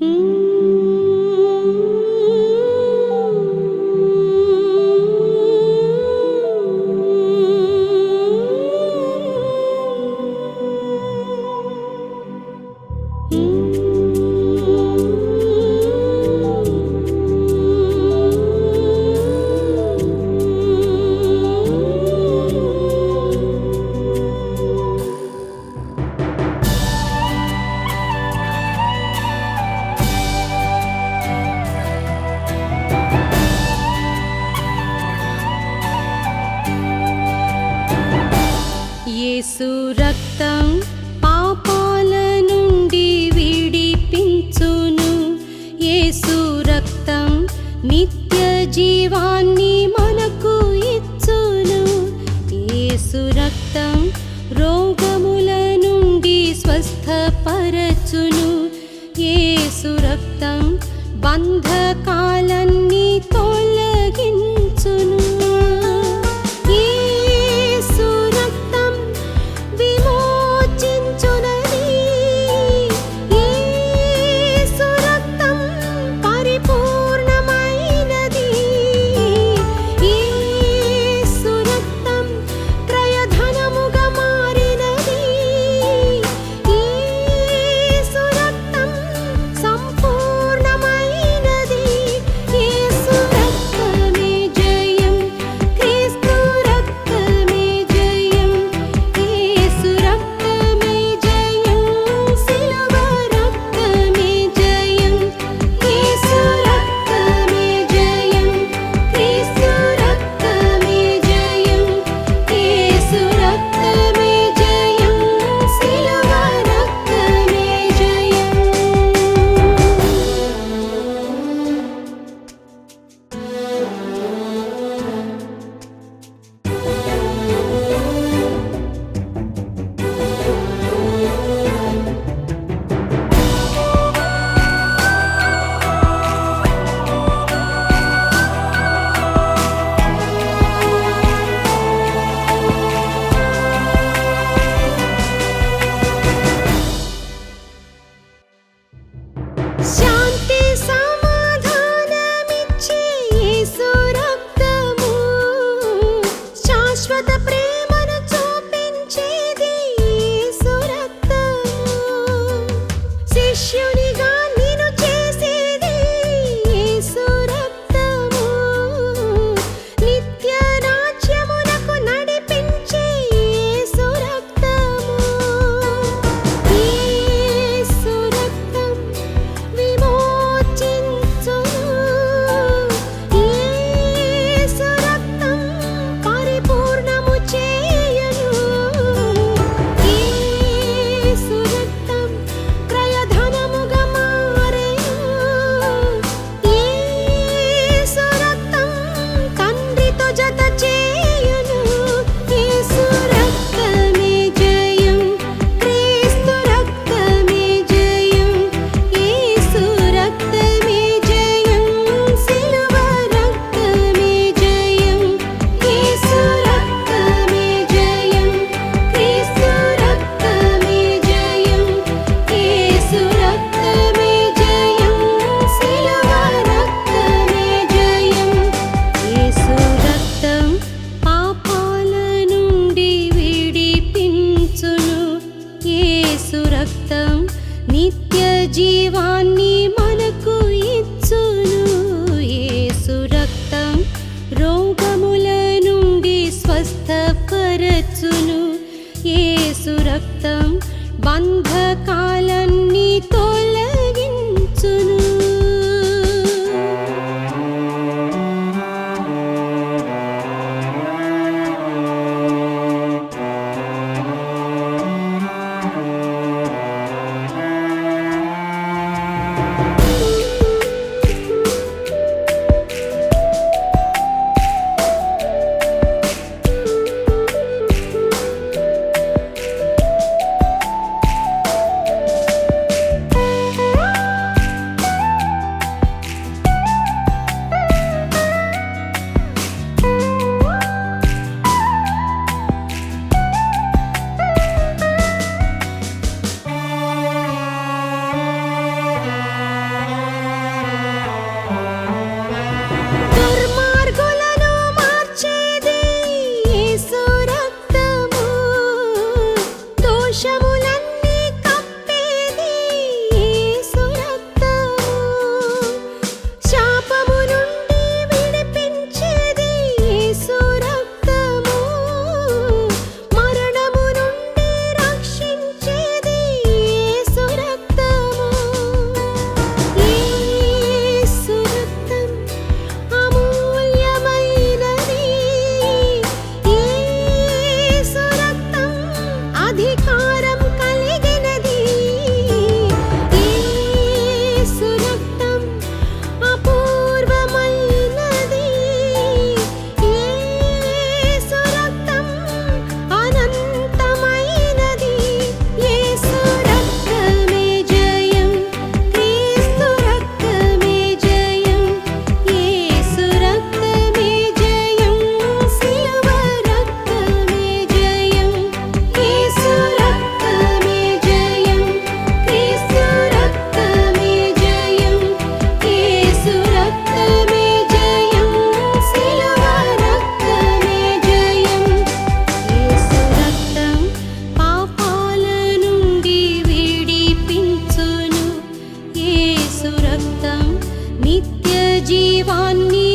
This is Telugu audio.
咦 యేసు రక్తం పాపాల నుండి విడిపించును. యేసు రక్తం నిత్య జీవాన్ని మనకు ఇచ్చును. యేసు రక్తం రోగముల నుండి స్వస్థపరచును. యేసు రక్తం బంధకాలన్నీ 不可目 జీవాన్ని